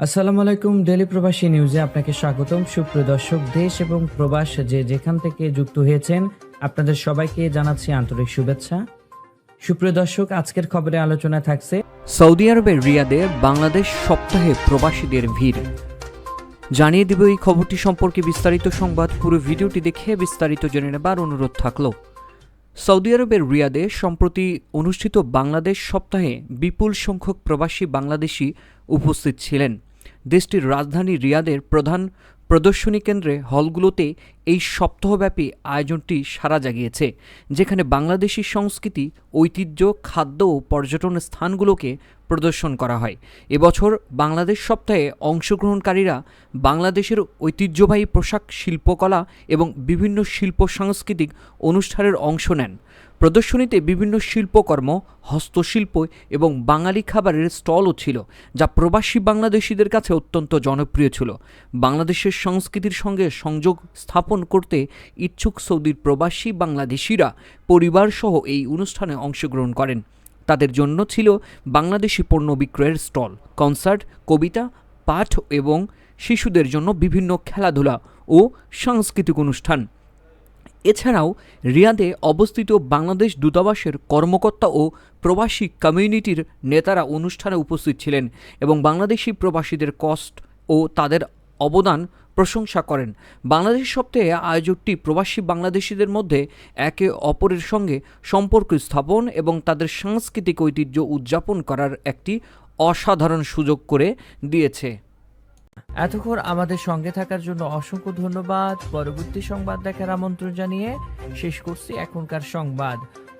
আসসালামু আলাইকুম ডেলি প্রবাসী নিউজে আপনাকে স্বাগতম। সুপ্রিয় দর্শক, দেশ এবং প্রবাস যে যেখান থেকে যুক্ত হয়েছেন, আপনাদের সবাইকে জানাচ্ছি আন্তরিক শুভেচ্ছা। সুপ্রিয় দর্শক, আজকের খবরে আলোচনা থাকছে সৌদি আরবের রিয়াদে বাংলাদেশ সপ্তাহে প্রবাসীদের ভিড়। জানিয়ে দেব এই খবরটি সম্পর্কে বিস্তারিত সংবাদ। পুরো ভিডিওটি দেখে বিস্তারিত জেনে নেবার অনুরোধ থাকল। সৌদি আরবের রিয়াদে সম্প্রতি অনুষ্ঠিত বাংলাদেশ সপ্তাহে বিপুল সংখ্যক প্রবাসী বাংলাদেশি উপস্থিত ছিলেন। দেশটির রাজধানী রিয়াদের প্রধান প্রদর্শনী কেন্দ্রে হলগুলোতে এই সপ্তাহব্যাপী আয়োজনটি সারা জাগিয়েছে, যেখানে বাংলাদেশি সংস্কৃতি, ঐতিহ্য, খাদ্য ও পর্যটন স্থানগুলোকে প্রদর্শন করা হয়। এবছর বাংলাদেশ সপ্তাহে অংশগ্রহণকারীরা বাংলাদেশের ঐতিহ্যবাহী পোশাক, শিল্পকলা এবং বিভিন্ন শিল্প সাংস্কৃতিক অনুষ্ঠানের অংশ নেন। প্রদর্শনীতে বিভিন্ন শিল্পকর্ম, হস্তশিল্প এবং বাঙালি খাবারের স্টলও ছিল, যা প্রবাসী বাংলাদেশিদের কাছে অত্যন্ত জনপ্রিয় ছিল। বাংলাদেশের সংস্কৃতির সঙ্গে সংযোগ স্থাপন করতে ইচ্ছুক সৌদির প্রবাসী বাংলাদেশিরা পরিবারসহ এই অনুষ্ঠানে অংশগ্রহণ করেন। তাদের জন্য ছিল বাংলাদেশি পণ্য বিক্রয়ের স্টল, কনসার্ট, কবিতা, পাঠ এবং শিশুদের জন্য বিভিন্ন খেলাধুলা ও সাংস্কৃতিক অনুষ্ঠান। এছাড়াও রিয়াদে অবস্থিত বাংলাদেশ দূতাবাসের কর্মকর্তা ও প্রবাসী কমিউনিটির নেতারা অনুষ্ঠানে উপস্থিত ছিলেন এবং বাংলাদেশি প্রবাসীদের কষ্ট ও তাদের অবদান প্রশংসা করেন। বাংলাদেশ সপ্তাহে আয়োজকটি প্রবাসী বাংলাদেশিদের মধ্যে একে অপরের সঙ্গে সম্পর্ক স্থাপন এবং তাদের সাংস্কৃতিক ঐতিহ্য উদযাপন করার একটি অসাধারণ সুযোগ করে দিয়েছে। এতক্ষণ আমাদের সঙ্গে থাকার জন্য অসংখ্য ধন্যবাদ। পরবর্তী সংবাদ দেখার আমন্ত্রণ জানিয়ে শেষ করছি এখনকার সংবাদ।